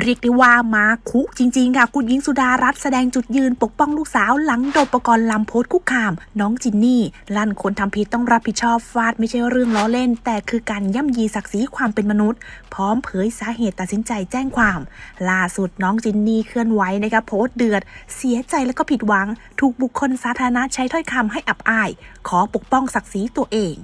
เรียกได้ว่ามาคุจริง ๆ ค่ะ คุณหญิงสุดารัตน์แสดงจุดยืนปกป้องลูกสาวหลังโดปกรณ์ลำโพสคุกคาม น้องจินนี่ ลั่นคนทำผิดต้องรับผิดชอบฟาดไม่ใช่เรื่องล้อเล่น แต่คือการย่ำยีศักดิ์ศรีความเป็นมนุษย์ พร้อมเผยสาเหตุตัดสินใจแจ้งความ ล่าสุดน้องจินนี่เคลื่อนไหวนะคะโพสต์เดือด เสียใจและก็ผิดหวัง ถูกบุคคลสาธารณะใช้ถ้อยคำให้อับอาย ขอปกป้องศักดิ์ศรีตัวเอง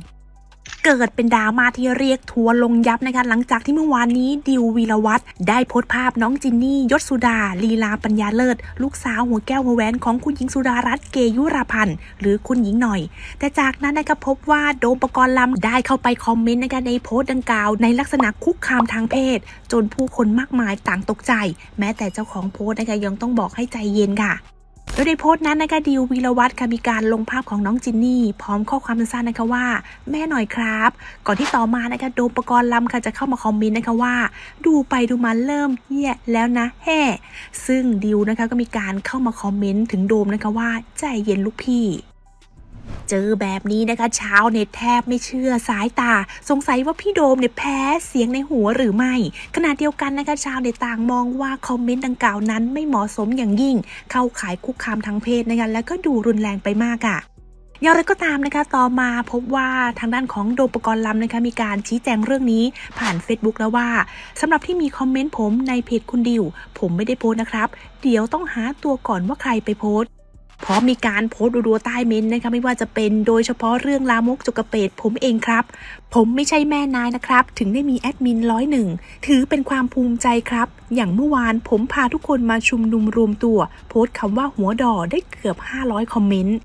เกิดเป็นดราม่าที่เรียกทัวร์ลงยับนะคะ หลังจากที่เมื่อวานนี้ดิววีรวัตรได้โพสต์ภาพน้องจินนี่ยศสุดา ลีลาปัญญาเลิศ ลูกสาวหัวแก้วหัวแหวนของคุณหญิงสุดารัตน์เกยุราพันธ์หรือคุณหญิงหน่อย แต่จากนั้นนะคะพบว่าโดมปกรณ์ลำได้เข้าไปคอมเมนต์นะคะในโพสต์ดังกล่าวในลักษณะคุกคามทางเพศ จนผู้คนมากมายต่างตกใจ แม้แต่เจ้าของโพสต์นะคะยังต้องบอกให้ใจเย็นค่ะ โดยในโพสต์นั้นนะคะดิววีรวัตรค่ะมีการลงภาพของน้องจินนี่ พร้อมข้อความสั้นๆนะคะว่า แม่หน่อยครับ ก่อนที่ต่อมานะคะโดมประกรณ์ลำค่ะจะเข้ามาคอมเมนต์นะคะว่า ดูไปดูมาเริ่มแย่แล้วนะแฮ่ซึ่งดิวนะคะก็มีการเข้ามาคอมเมนต์ถึงโดมนะคะว่าใจเย็นลูกพี่ เจอแบบนี้นะคะชาวเน็ตแทบไม่เชื่อสายตา สงสัยว่าพี่โดมเนี่ยแพ้เสียงในหัวหรือไม่ขณะเดียวกันนะคะชาวเน็ตต่างมองว่าคอมเมนต์ดังกล่าวนั้นไม่เหมาะสมอย่างยิ่ง เข้าขายคุกคามทางเพศนะคะแล้วก็ดูรุนแรงไปมากอะ่ะอย่างไรก็ตามนะคะ ต่อมาพบว่าทางด้านของโดมปกรณ์ลำนะคะมีการชี้แจงเรื่องนี้ผ่าน Facebook แล้วว่าสำหรับที่มีคอมเมนต์ผมในเพจคุณดิว ผมไม่ได้โพสต์นะครับ เดี๋ยวต้องหาตัวก่อนว่าใครไปโพสต์ พราะมีการโพสต์รัวๆใต้เม้นต์นะคะไม่ว่าจะเป็นโดยเฉพาะเรื่องลามกจุกเปตผมเองครับ ผมไม่ใช่แม่นายนะครับ ถึงได้มีแอดมินร้อยหนึ่งถือเป็นความภูมิใจครับ อย่างเมื่อวานผมพาทุกคนมาชุมนุมรวมตัว โพสต์คำว่าหัวดอได้เกือบ 500 คอมเมนต์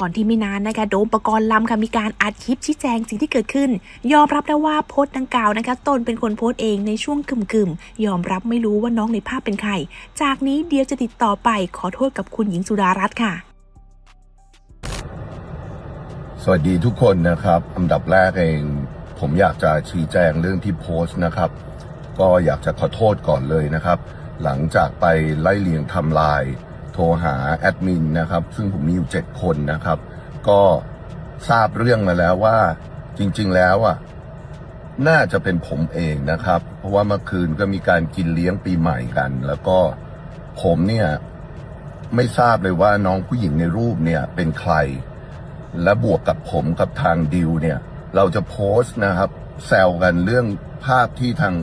ก่อนที่ไม่นานนะคะโดมประกรณ์ลำค่ะมีการอัดคลิปชี้แจงสิ่งที่เกิดขึ้น ยอมรับได้ว่าโพสต์ดังกล่าวนะคะตนเป็นคนโพสต์เองในช่วงกึ่มๆยอมรับไม่รู้ว่าน้องในภาพเป็นใคร จากนี้เดียวจะติดต่อไปขอโทษกับคุณหญิงสุดารัตน์ค่ะ สวัสดีทุกคนนะครับอันดับแรกเอง ผมอยากจะชี้แจงเรื่องที่โพสต์นะครับ ก็อยากจะขอโทษก่อนเลยนะครับ หลังจากไปไล่เลียงทำลาย โทรหาแอดมินนะครับ ซึ่งผมมีอยู่ 7 คนนะครับ ก็ทราบเรื่องมาแล้วว่าจริง ๆ แล้วอะน่าจะเป็นผมเองนะครับ เพราะว่าเมื่อคืนก็มีการกินเลี้ยงปีใหม่กัน แล้วก็ผมเนี่ยไม่ทราบเลยว่าน้องผู้หญิงในรูปเนี่ยเป็นใคร และบวกกับผมกับทางดิวเนี่ย เราจะโพสต์นะครับแซวกันเรื่องภาพที่ทาง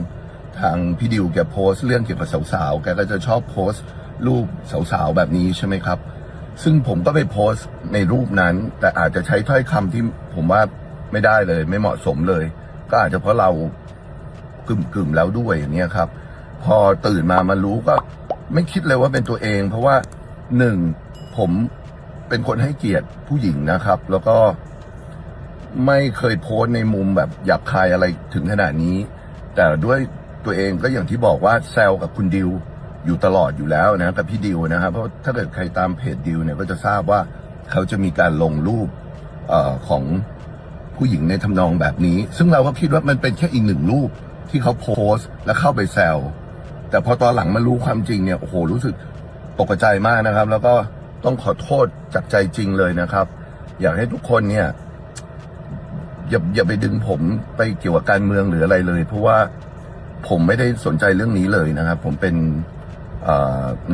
ทางพี่ดิวแกโพสต์เรื่องเกี่ยวกับสาวๆแกก็จะชอบโพสต์ รูปสาวๆแบบนี้ใช่ไหมครับ ซึ่งผมก็ไปโพสต์ในรูปนั้น แต่อาจจะใช้ถ้อยคำที่ผมว่าไม่ได้เลย ไม่เหมาะสมเลย ก็อาจจะเพราะเรากึ่มๆแล้วด้วยอย่างนี้ครับ พอตื่นมามารู้ก็ไม่คิดเลยว่าเป็นตัวเอง เพราะว่าหนึ่งผมเป็นคนให้เกียรติผู้หญิงนะครับ แล้วก็ไม่เคยโพสต์ในมุมแบบหยาบคายอะไรถึงขนาดนี้ แต่ด้วยตัวเองก็อย่างที่บอกว่าแซวกับคุณดิว อยู่ตลอดอยู่แล้วนะกับพี่ดิวนะครับเพราะถ้าเกิดใครตามเพจดิวเนี่ยก็จะทราบว่าเขาจะมีการลงรูปออของผู้หญิงในทำนองแบบนี้ ซึ่งเราก็คิดว่ามันเป็นแค่อีกหนึ่งรูปที่เขาโพสต์แล้วเข้าไปแซวแต่พอตอนหลังมารู้ความจริงเนี่ยโอ้โหรู้สึกตกใจมากนะครับ แล้วก็ต้องขอโทษจากใจจริงเลยนะครับ อยากให้ทุกคนเนี่ยอย่าอย่าไปดึงผมไปเกี่ยวกับการเมืองหรืออะไรเลย เพราะว่าผมไม่ได้สนใจเรื่องนี้เลยนะครับ ผมเป็น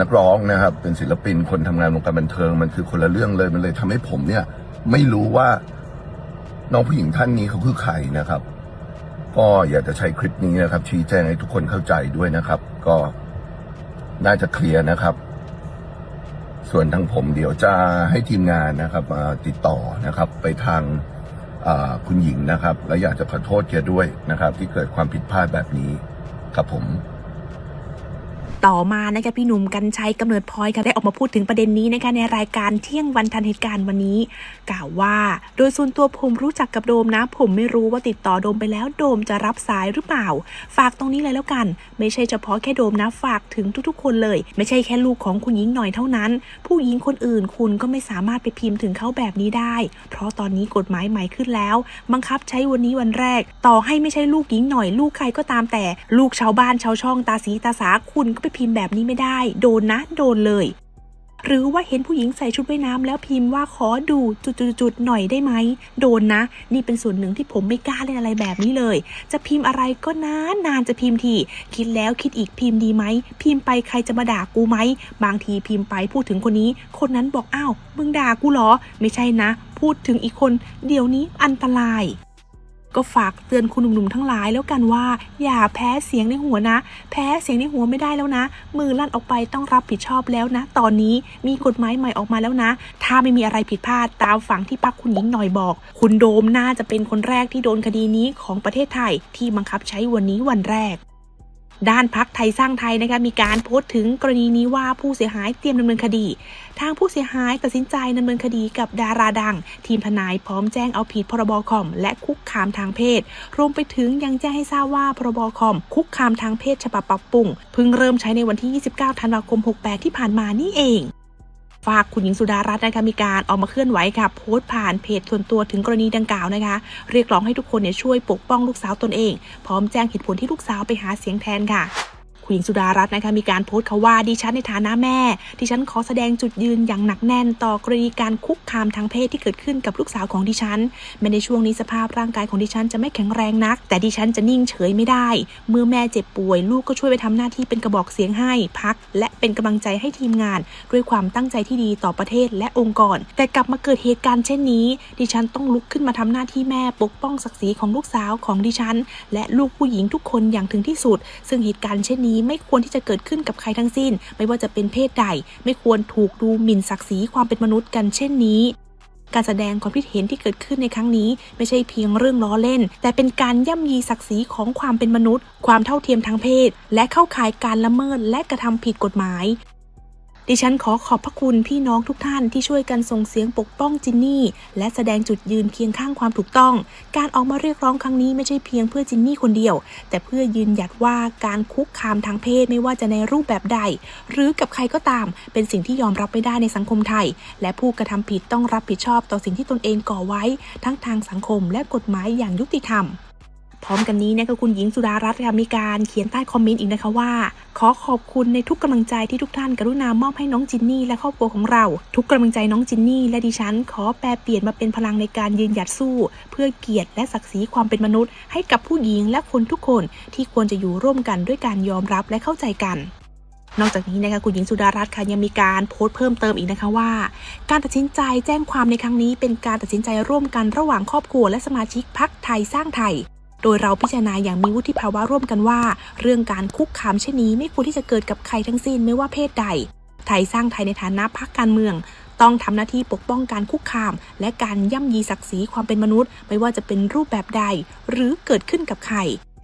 นักร้องนะครับ เป็นศิลปินคนทำงานวงการบันเทิง มันคือคนละเรื่องเลยมันเลยทำให้ผมเนี่ย ไม่รู้ว่าน้องผู้หญิงท่านนี้เขาคือใครนะครับ ก็อยากจะใช้คลิปนี้นะครับ ชี้แจงให้ทุกคนเข้าใจด้วยนะครับ ก็น่าจะเคลียร์นะครับ ส่วนทางผมเดี๋ยวจะให้ทีมงานนะครับติดต่อนะครับ ไปทางคุณหญิงนะครับ และอยากจะขอโทษแกด้วยนะครับ ที่เกิดความผิดพลาดแบบนี้ครับผม ต่อมานะคะพี่หนุ่มกัญชัยกำเนิดพลอยค่ะได้ออกมาพูดถึงประเด็นนี้นะคะในรายการเที่ยงวันทันเหตุการณ์วันนี้ กล่าวว่า โดยส่วนตัวผมรู้จักกับโดมนะ ผมไม่รู้ว่าติดต่อโดมไปแล้วโดมจะรับสายหรือเปล่า ฝากตรงนี้เลยแล้วกัน ไม่ใช่เฉพาะแค่โดมนะฝากถึงทุกๆ คนเลย ไม่ใช่แค่ลูกของคุณหญิงหน่อยเท่านั้น ผู้หญิงคนอื่นคุณก็ไม่สามารถไปพิมพ์ถึงเขาแบบนี้ได้ เพราะตอนนี้กฎหมายใหม่ขึ้นแล้ว บังคับใช้วันนี้วันแรก ต่อให้ไม่ใช่ลูกหญิงหน่อยลูกใครก็ตามแต่ ลูกชาวบ้านชาวช่องตาสีตาสาคุณก็ไปพิมพ์แบบนี้ไม่ได้ โดนนะ โดนเลย หรือว่าเห็นผู้หญิงใส่ชุดว่ายน้ำแล้วพิมพ์ว่าขอดูจุดๆๆหน่อยได้ไหม โดนนะ นี่เป็นส่วนหนึ่งที่ผมไม่กล้าเล่นอะไรแบบนี้เลย จะพิมพ์อะไรก็นานนานจะพิมพ์ที คิดแล้วคิดอีกพิมพ์ดีไหม พิมพ์ไปใครจะมาด่ากูไหม บางทีพิมพ์ไปพูดถึงคนนี้ คนนั้นบอกอ้าวมึงด่ากูเหรอ ไม่ใช่นะ พูดถึงอีกคน เดี๋ยวนี้อันตราย ก็ฝากเตือนคุณหนุ่มๆทั้งหลายแล้วกันว่า อย่าแพ้เสียงในหัวนะ แพ้เสียงในหัวไม่ได้แล้วนะ มือลั่นออกไปต้องรับผิดชอบแล้วนะ ตอนนี้มีกฎหมายใหม่ออกมาแล้วนะ ถ้าไม่มีอะไรผิดพลาดตามฝั่งที่พักคุณหญิงหน่อยบอก คุณโดมน่าจะเป็นคนแรกที่โดนคดีนี้ของประเทศไทยที่บังคับใช้วันนี้วันแรก ด้านพักไทยสร้างไทยนะคะมีการโพสต์ถึงกรณีนี้ว่าผู้เสียหายเตรียมดำเนินคดี ทางผู้เสียหายตัดสินใจดำเนินคดีกับดาราดัง ทีมทนายพร้อมแจ้งเอาผิดพรบคอม และคุกคามทางเพศ รวมไปถึงยังแจ้งให้ทราบว่าพรบคอม คุกคามทางเพศฉบับปรับปรุงเพิ่งเริ่มใช้ในวันที่ 29 ธันวาคม 68 ที่ผ่านมานี่เอง ฝากคุณหญิงสุดารัตน์นะคะมีการออกมาเคลื่อนไหวค่ะโพสต์ผ่านเพจส่วนตัวถึงกรณีดังกล่าวนะคะ เรียกร้องให้ทุกคนเนี่ยช่วยปกป้องลูกสาวตนเอง พร้อมแจ้งเหตุผลที่ลูกสาวไปหาเสียงแทนค่ะ คุณหญิงสุดารัตน์นะคะมีการโพสต์เขาว่าดิฉันในฐานะแม่ ดิฉันขอแสดงจุดยืนอย่างหนักแน่นต่อกรณีการคุกคามทางเพศที่เกิดขึ้นกับลูกสาวของดิฉันแม้ในช่วงนี้สภาพร่างกายของดิฉันจะไม่แข็งแรงนัก แต่ดิฉันจะนิ่งเฉยไม่ได้ เมื่อแม่เจ็บป่วย ลูกก็ช่วยไปทำหน้าที่เป็นกระบอกเสียงให้พัก และเป็นกำลังใจให้ทีมงาน ด้วยความตั้งใจที่ดีต่อประเทศและองค์กร แต่กลับมาเกิดเหตุการณ์เช่นนี้ ดิฉันต้องลุกขึ้นมาทำหน้าที่แม่ปกป้องศักดิ์ศรีของลูกสาวของดิฉัน และลูกผู้หญิงทุกคนอย่างถึงที่สุด ซึ่งเหตุการณ์เช่นนี้ไม่ควรที่จะเกิดขึ้นกับใครทั้งสิ้น ไม่ว่าจะเป็นเพศใด ไม่ควรถูกดูหมิ่นศักดิ์ศรีความเป็นมนุษย์กันเช่นนี้การแสดงความคิดเห็นที่เกิดขึ้นในครั้งนี้ ไม่ใช่เพียงเรื่องล้อเล่น แต่เป็นการย่ำยีศักดิ์ศรีของความเป็นมนุษย์ ความเท่าเทียมทางเพศ และเข้าข่ายการละเมิดและกระทำผิดกฎหมาย ดิฉันขอขอบพระคุณพี่น้องทุกท่านที่ช่วยกันส่งเสียงปกป้องจินนี่ และแสดงจุดยืนเคียงข้างความถูกต้อง การออกมาเรียกร้องครั้งนี้ไม่ใช่เพียงเพื่อจินนี่คนเดียว แต่เพื่อยืนหยัดว่าการคุกคามทางเพศไม่ว่าจะในรูปแบบใด หรือกับใครก็ตาม เป็นสิ่งที่ยอมรับไม่ได้ในสังคมไทย และผู้กระทำผิดต้องรับผิดชอบต่อสิ่งที่ตนเองก่อไว้ ทั้งทางสังคมและกฎหมายอย่างยุติธรรม พร้อมกันนี้นะคะคุณหญิงสุดารัตน์ค่ะมีการเขียนใต้คอมเมนต์อีกนะคะว่า ขอขอบคุณในทุกกำลังใจที่ทุกท่านกรุณามอบให้น้องจินนี่และครอบครัวของเรา ทุกกำลังใจน้องจินนี่และดิฉัน ขอแปลเปลี่ยนมาเป็นพลังในการยืนหยัดสู้ เพื่อเกียรติและศักดิ์ศรีความเป็นมนุษย์ ให้กับผู้หญิงและคนทุกคนที่ควรจะอยู่ร่วมกันด้วยการยอมรับและเข้าใจกันนอกจากนี้นะคะคุณหญิงสุดารัตน์ค่ะยังมีการโพสต์เพิ่มเติมอีกนะคะว่า การตัดสินใจแจ้งความในครั้งนี้ เป็นการตัดสินใจร่วมกันระหว่างครอบครัวและสมาชิกพักไทยสร้างไทย โดยเราพิจารณาอย่างมีวุฒิภาวะร่วมกันว่า เรื่องการคุกคามเช่นนี้ไม่ควรที่จะเกิดกับใครทั้งสิ้นไม่ว่าเพศใด ไทยสร้างไทยในฐานะพรรคการเมือง ต้องทำหน้าที่ปกป้องการคุกคาม และการย่ำยีศักดิ์ศรีความเป็นมนุษย์ ไม่ว่าจะเป็นรูปแบบใด หรือเกิดขึ้นกับใคร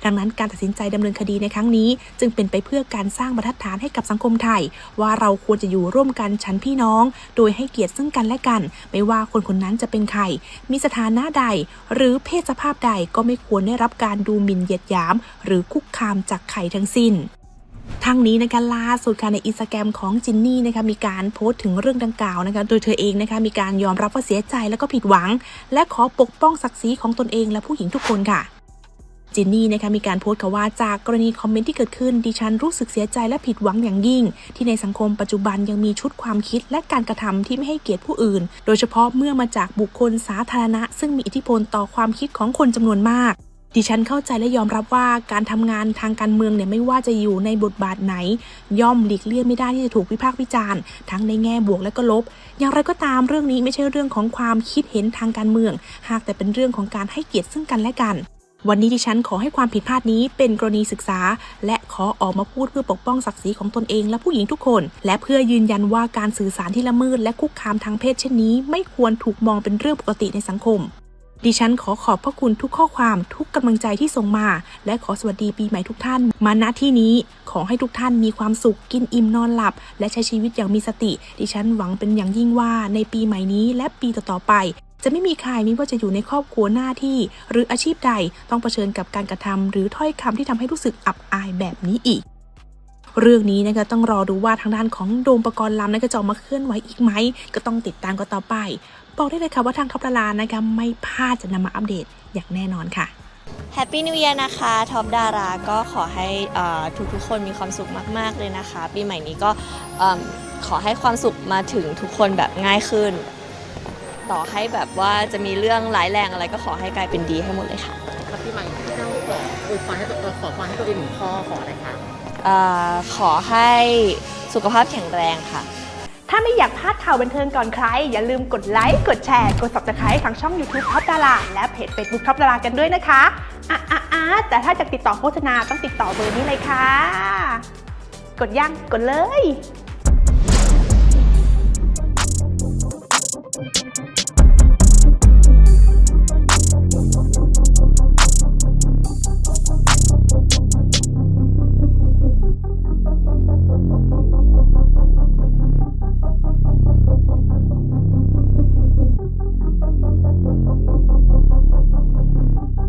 ดังนั้นการตัดสินใจดำเนินคดีในครั้งนี้ จึงเป็นไปเพื่อการสร้างบรรทัดฐานให้กับสังคมไทย ว่าเราควรจะอยู่ร่วมกันชั้นพี่น้อง โดยให้เกียรติซึ่งกันและกัน ไม่ว่าคนคนนั้นจะเป็นใครมีสถานะใด หรือเพศสภาพใดก็ไม่ควรได้รับการดูหมิ่นเหยียดหยาม หรือคุกคามจากใครทั้งสิ้นทั้งนี้นะคะล่าสุดค่ะในอินสตาแกรมของจินนี่นะคะมีการโพสต์ถึงเรื่องดังกล่าวนะคะโดยเธอเองนะคะมีการยอมรับว่าเสียใจแล้วก็ผิดหวัง และขอปกป้องศักดิ์ศรีของตนเองและผู้หญิงทุกคนค่ะ จินนี่นะคะมีการโพสต์ค่ะว่าจากกรณีคอมเมนต์ที่เกิดขึ้นดิฉันรู้สึกเสียใจและผิดหวังอย่างยิ่ง ที่ในสังคมปัจจุบันยังมีชุดความคิดและการกระทำที่ไม่ให้เกียรติผู้อื่น โดยเฉพาะเมื่อมาจากบุคคลสาธารณะ ซึ่งมีอิทธิพลต่อความคิดของคนจำนวนมากดิฉันเข้าใจและยอมรับว่าการทำงานทางการเมืองเนี่ยไม่ว่าจะอยู่ในบทบาทไหน ย่อมหลีกเลี่ยงไม่ได้ที่จะถูกวิพากษ์วิจารณ์ ทั้งในแง่บวกและก็ลบ อย่างไรก็ตามเรื่องนี้ไม่ใช่เรื่องของความคิดเห็นทางการเมือง หากแต่เป็นเรื่องของการให้เกียรติซึ่งกันและกัน วันนี้ดิฉันขอให้ความผิดพลาดนี้เป็นกรณีศึกษา และขอออกมาพูดเพื่อปกป้องศักดิ์ศรีของตนเองและผู้หญิงทุกคน และเพื่อยืนยันว่าการสื่อสารที่ละเมิดและคุกคามทางเพศเช่นนี้ ไม่ควรถูกมองเป็นเรื่องปกติในสังคม ดิฉันขอขอบพระคุณทุกข้อความทุกกำลังใจที่ส่งมา และขอสวัสดีปีใหม่ทุกท่าน มาณที่นี้ ขอให้ทุกท่านมีความสุขกินอิ่มนอนหลับ และใช้ชีวิตอย่างมีสติ ดิฉันหวังเป็นอย่างยิ่งว่าในปีใหม่นี้และปีต่อๆไป จะไม่มีใครไม่ว่าจะอยู่ในครอบครัวหน้าที่ หรืออาชีพใดต้องเผชิญกับการกระทำหรือถ้อยคำที่ทำให้รู้สึกอับอายแบบนี้อีก เรื่องนี้นะคะต้องรอดูว่าทางด้านของโดมประกรณ์ลำนะคะจะออกมาเคลื่อนไหวอีกไหม ก็ต้องติดตามกันต่อไป บอกได้เลยค่ะว่าทางท็อปดารานะคะไม่พลาดจะนำมาอัปเดตอย่างแน่นอนค่ะแฮปปี้นิว e ย r นะคะท็อปดาราก็ขอให้ทุกๆคนมีความสุขมาก ๆ เลยนะคะ ปีใหม่นี้ก็ขอให้ความสุขมาถึงทุกคนแบบง่ายขึ้น ต่อให้แบบว่าจะมีเรื่องร้ายแรงอะไรก็ขอให้กลายเป็นดีให้หมดเลยค่ะครับพี่ใหม่ที่เราขออวยพรให้ตัวขอพรให้ตัวเองหนึ่งข้อขออะไรคะเอ่อขอให้สุขภาพแข็งแรงค่ะ ถ้าไม่อยากพลาดข่าวบันเทิงก่อนใคร อย่าลืมกดไลค์กดแชร์กด subscribe ทางช่อง YouTube ท็อปดาราและเพจ Facebook ท็อปดารากันด้วยนะคะอะอะอะแต่ถ้าจะติดต่อโฆษณาต้องติดต่อเบอร์นี้เลยค่ะ กดยังกดเลย